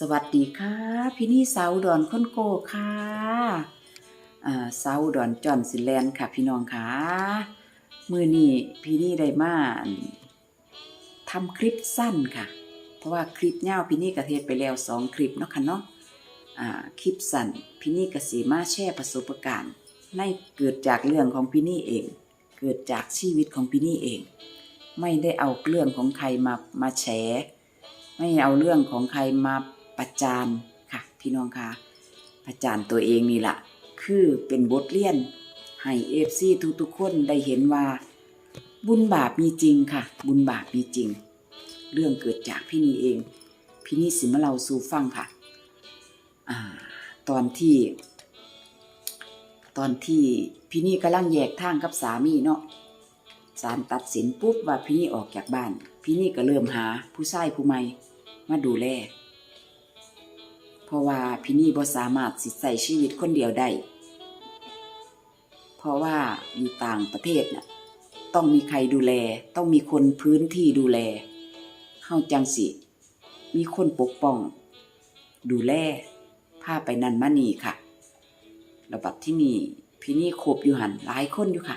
สวัสดีค่ะ พี่นี่สาวอุดอนค้นโกค่ะอ่าสาวอุดอนจอนสิแลนค่ะ พี่น้องค่ะ มือนี้พี่นี่ได้มาทำคลิปสั้นค่ะ เพราะว่าคลิปยาพี่นี่กระเทศไปแล้วสองคลิปเนาะค่ะเนาะคลิปสั้นพี่นี่กสีมาแชร์ประสบการณ์ในเกิดจากเรื่องของพี่นี่เอง เกิดจากชีวิตของพี่นี่เอง ไม่ได้เอาเรื่องของใครมามาแฉไม่เอาเรื่องของใครมา ประจานค่ะ พี่น้องค่ะ ประจานตัวเองนี่แหละคือเป็นบทเรียนให้เอฟซีทุกๆคนได้เห็นว่า บุญบาปมีจริงค่ะ บุญบาปมีจริง เรื่องเกิดจากพี่นี่เอง พี่นี่สิมาเราสู่ฟังค่ะอ่าตอนที่ ตอนที่พี่นี่กำลังแยกทางกับสามีเนาะศาลตัดสินปุ๊บว่าพี่นี่ออกจากบ้าน พี่นี่ก็เริ่มหาผู้ชายผู้ใหม่มาดูแล ราะว่าพี่นี่บ่สามารถสิใส่ชีวิตคนเดียวได้ เพราะว่าอยู่ต่างประเทศน่ะต้องมีใครดูแล ต้องมีคนพื้นที่ดูแลเฮาจังสิ มีคนปกป้อง ดูแลพาไปนั่นมานี่ค่ะแล้วบัดที่นี่พี่นี่คบอยู่หันหลายคนอยู่ค่ะ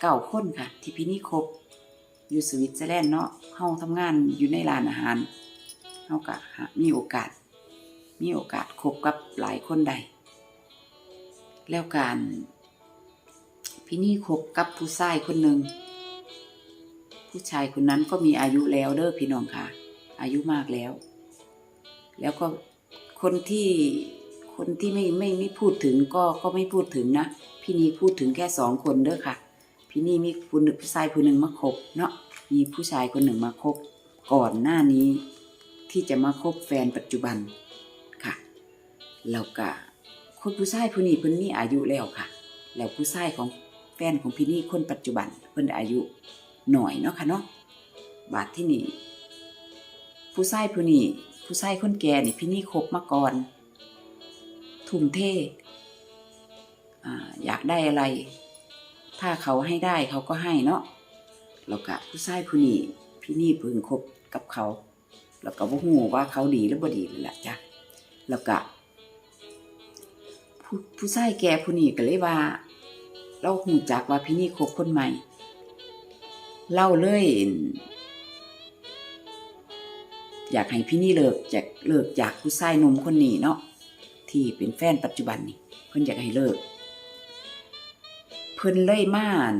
เก้าคนค่ะ ที่พี่นี่คบอยู่สวิตเซอร์แลนด์เนาะเฮาทำงานอยู่ในร้านอาหารเฮาก็หามีโอกาส มีโอกาสคบกับหลายคนได้แล้วการพี่นี่คบกับผู้ชายคนหนึ่ง ผู้ชายคนนั้นก็มีอายุแล้วเด้อพี่น้องค่ะ อายุมากแล้ว แล้วก็คนที่คนที่ไม่ไม่ไม่พูดถึงก็ก็ไม่พูดถึงนะ พี่นี่พูดถึงแค่สองคนเด้อค่ะ พี่นี่มีผู้หนึ่งผู้ชายคนหนึ่งมาคบเนาะมีผู้ชายคนหนึ่งมาคบก่อนหน้านี้ ที่จะมาคบแฟนปัจจุบัน แล้วก็คนผู้ชายผู้นี้เพิ่นมีอายุแล้วค่ะ แล้วผู้ชายของแฟนของพี่นี่คนปัจจุบันเพิ่นอายุหน่อยเนาะค่ะเนาะบาดที่นี่ผู้ชายผู้นี้ผู้ชายคนแก่นี่พี่นี่คบมาก่อน ทุ่มเทออยากได้อะไร ถ้าเขาให้ได้เขาก็ให้เนาะแล้วก็ผู้ชายผู้นี้พี่นี่เพิ่งคบกับเขา แล้วก็บ่ฮู้ว่าเขาดีหรือบ่ดีเลยล่ะจ้ะแล้วก็ ผู้ผู้ชายแก่ผู้นี้ก็เลยว่า เราฮู้จักว่าพี่นี่คบคนใหม่เล่าเลย อยากให้พี่นี่เลิกจากเลิกจากผู้ชายหนุ่มคนนี้เนาะที่เป็นแฟนปัจจุบันนี่เพิ่นอยากให้เลิก เพิ่นเลยม่าน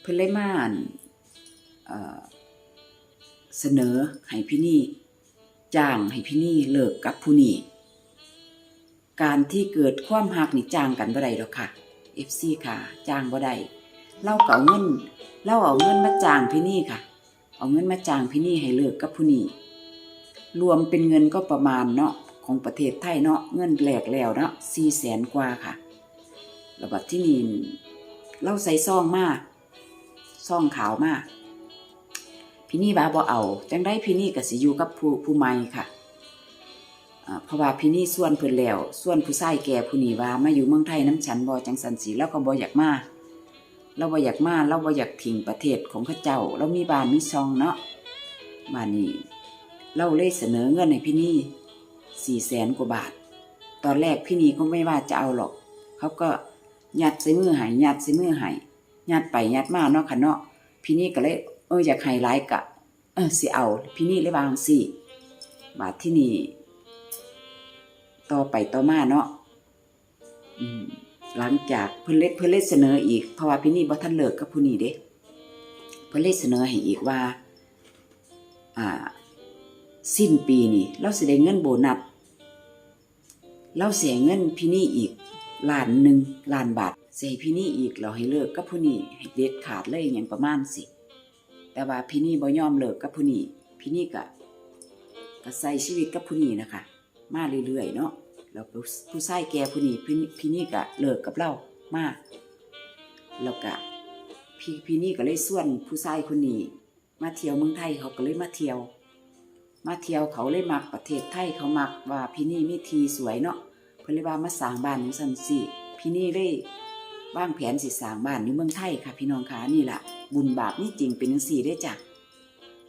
เพิ่นเลยม่านเเสนอให้พี่นี่จ้างให้พี่นี่เลิกกับผู้นี้ การที่เกิดความหักนี่จ้างกันบ่ได้ดอกค่ะ FC ค่ะ จ้างบ่ได้เราเก็เอาเงินเราเอาเงินมาจ้างพี่นี่ค่ะ เอาเงินมาจ้างพี่นี่ให้เลิกกับผู้นี้รวมเป็นเงินก็ประมาณเนาะของประเทศไทยเนาะเงินแหลกแล้วเนาะสี่แสนกว่าค่ะระบัดที่นี่เราใส่ซองมากซองขาวมากพี่นี่บาบ่เอาจังได้พี่นี่ก็สิอยู่กับผู้ผู้ใหม่ค่ะ เพราะว่าพี่นี่ส่วนเพิ่นแล้วส่วนผู้ชายแก่ผู้นี้ว่ามาอยู่เมืองไทยน้ำฉันบ่จังสันสีแล้วก็บ่อยากมาเราบ่อยากมาเราบ่อยากทิ้งประเทศของเขาเจ้า เรามีบ้านมีซองเนาะบานนี้เราเลยเสนอเงินให้พี่นี่สี่แสนกว่าบาท ตอนแรกพี่นี่ก็ไม่ว่าจะเอาหรอกเขาก็ยัดใส่มือหายยัดใส่มือหายยัดไปยัดมาเนาะค่ะเนาะพี่นี่ก็เลยเอออยากให้หลายกะ เออสิเอา พี่นี่เลยวางสิบาทที่นี่ ต่อไปต่อมาเนาะหลังจากเพิ่นเล็เพิ่นเล็เสนออีกเพราะว่าพี่นี่บ่ทันเลิกกับผู้นี้เด้เพิ่นเล็เสนอให้อีกว่า อ่า สิ้นปีนี่เราสิได้เงินโบนัสเราเสียเงินพี่นี่อีกล้านหนึ่งล้านบาทเสียพี่นี่อีกเราให้เลิกกับผู้นี้ให้เด็ดขาดเลยอย่างประมาณสิแต่ว่าพี่นี่บ่ยอมเลิกกับผู้นี้พี่นี่ก็ก็ใส่ชีวิตกับผู้นี้นะคะ มาเรื่อยๆเนาะแล้วผู้ชายแก่ผู้นี้พี่นี่พี่นี่ก็เลิกกับเรามาแล้วก็พี่พี่นี่ก็เลยส่วนผู้ชายคนนี้ มาเที่ยวเมืองไทยเขาก็เลยมาเที่ยว มาเที่ยวเขาเลยมักประเทศไทยเขามักว่าพี่นี่มีทีสวยเนาะเพิ่นเลยว่ามาสร้างบ้านอยู่ซั่นสิพี่นี่เลยวางแผนสิสร้างบ้านอยู่เมืองไทยค่ะ พี่น้องคะนี่แหละบุญบาปมีจริงเป็นจังซี่ได้จ้ะ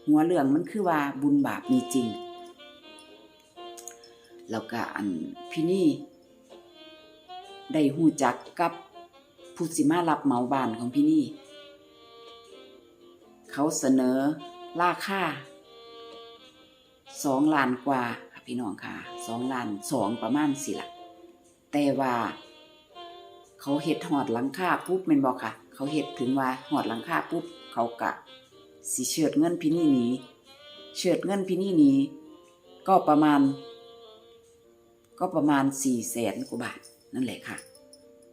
หัวเรื่องมันคือว่าบุญบาปมีจริง แล้วก็อันพี่นี่ได้หูจักกับผู้สิมารับเหมาบ้านของพี่นี่ เขาเสนอราคาสองล้านกว่าค่ะพี่น้องค่ะสองล้านสองประมาณสิละแต่ว่า เขาเฮ็ดหอดหลังคาปุ๊บแม่นบอกค่ะ เขาเฮ็ดถึงว่าหอดหลังคาปุ๊บเขากะสิเชิดเงินพี่นี่หนีเชิดเงินพี่นี่หนีก็ประมาณ ก็ประมาณสี่แสนกว่าบาทนั่นแหละค่ะ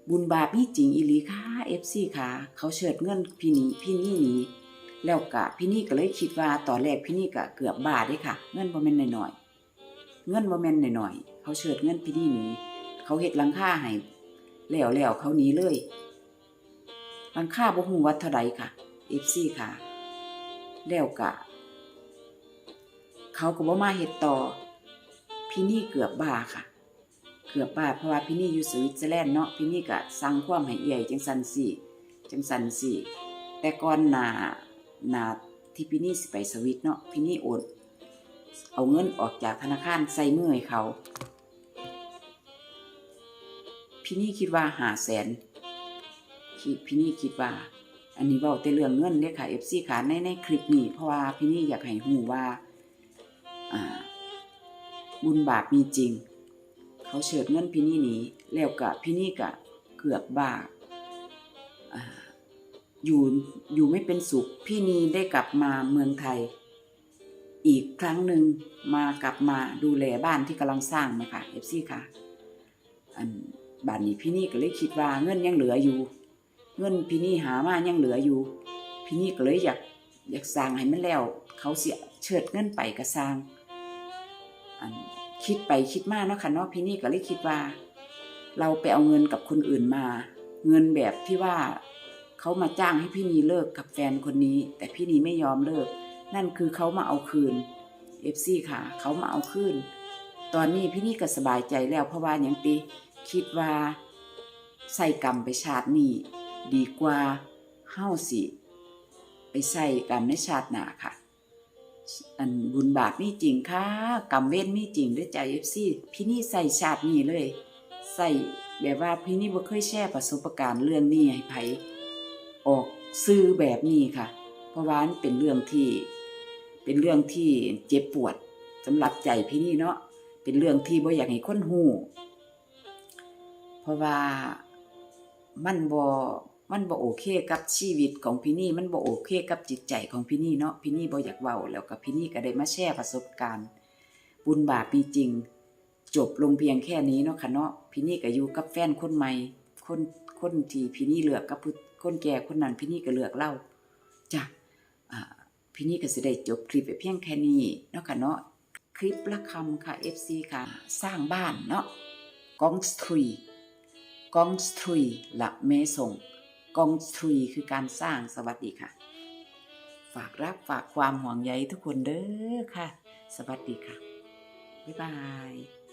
บุญบาปนี่จริงอีหลีค่ะเอฟซีค่ะ เขาเชิดเงินพี่นี่พี่นี่หนีแล้วกะพี่นี่ก็เลยคิดว่าตอนแรกพี่นี่กะเกือบบาทด้ค่ะ เงินบ่แม่นหน่อยๆเงินบ่แม่นหน่อยๆเขาเชิดเงินพี่นี่หนีเขาเฮ็ดลังคาให้แล้วแล้วเขาหนีเลยลังคาบ่ฮู้ว่าเท่าใดค่ะเอฟซีค่ะ แล้วกะเขาก็บ่มาเฮ็ดต่อ พี่นี่เกือบบาค่ะ เกือบบาเพราะว่าพี่นี่อยู่สวิตเซอร์แลนด์เนาะพี่นี่ก็สั่งความให้ใหญ่จังสันสี่จังสันสี่แต่ก่อนหนาหนาที่พี่นี่สิไปสวิตเนาะพี่นี่โอนเอาเงินออกจากธนาคารใส่มือให้เขา พี่นี่คิดว่าหาแสนคิดพี่นี่คิดว่า อันนี้เว้าแต่เรื่องเงินเด้อค่ะ FC ค่ะในในคลิปนี้เพราะว่าพี่นี่อยากให้ฮู้ว่าอ่าบุญบาปมีจริง เขาเฉิดเงินพี่นี่หนีแล้วกะพี่นี่กะเกือบบาปอ่าอยู่อยู่ไม่เป็นสุข พี่นีได้กลับมาเมืองไทย อีกครั้งหนึ่งมากลับมาดูแลบ้านที่กำลังสร้างนะคะเอฟซีค่ะอันบ้านนี้พี่นี่ก็เลยคิดว่าเงินยังเหลืออยู่ เงินพี่นี่หามายังเหลืออยู่ พี่นี่ก็เลยอยากอยากสร้างให้มันแล้ว เขาเสียเชิดเงินไปก็สร้างอัน คิดไปคิดมาเนาะค่ะเนาะพี่นี่ก็เลยคิดว่า เราไปเอาเงินกับคนอื่นมา เงินแบบที่ว่าเขามาจ้างให้พี่นีเลิกกับแฟนคนนี้ แต่พี่นีไม่ยอมเลิก นั่นคือเขามาเอาคืนเอฟซีค่ะ เขามาเอาคืนตอนนี้พี่นี่ก็สบายใจแล้วเพราะว่าอย่างตีคิดว่าใส่กรรมไปชาตินี้ดีกว่าเฮ้าสิ ไปใส่กรรมในชาติหน้าค่ะ อันบุญบาปมีจริงค่ะกรรมเวรมีจริงด้วยใจเอฟซีพี่นี่ใส่ชาตินี้เลย ใส่แบบว่าพี่นี่บ่เคยแชร์ประสบการณ์เรื่องนี้ให้ไผออกซื้อแบบนี้ค่ะ เพราะว่านเป็นเรื่องที่ เป็นเรื่องที่เจ็บปวดสำหรับใจพี่นี่เนาะเป็นเรื่องที่บ่อยากให้คนฮู้เพราะว่ามันบ่ มันบ่โอเคกับชีวิตของพี่นี่มันบ่โอเคกับจิตใจของพี่นี่เนาะพี่นี่บ่อยากเว้าแล้วก็พี่นี่ก็ได้มาแชร์ประสบการณ์ บุญบาปมีจริง จบลงเพียงแค่นี้เนาะค่ะเนาะพี่นี่ก็อยู่กับแฟนคนใหม่คนคนที่พี่นี่เลือกกับคนแก่คนนั้นพี่นี่ก็เลือกเล่าจ้ะพี่นี่ก็สิได้จบคลิปไปเพียงแค่นี้เนาะค่ะเนาะคลิปละคำค่ะ FC ค่ะ สร้างบ้านเนาะกองสตรีกองสตรีละเมสง กองทรีคือการสร้างสวัสดีค่ะ ฝากรักฝากความห่วงใยทุกคนเด้อค่ะ สวัสดีค่ะ บ๊ายบาย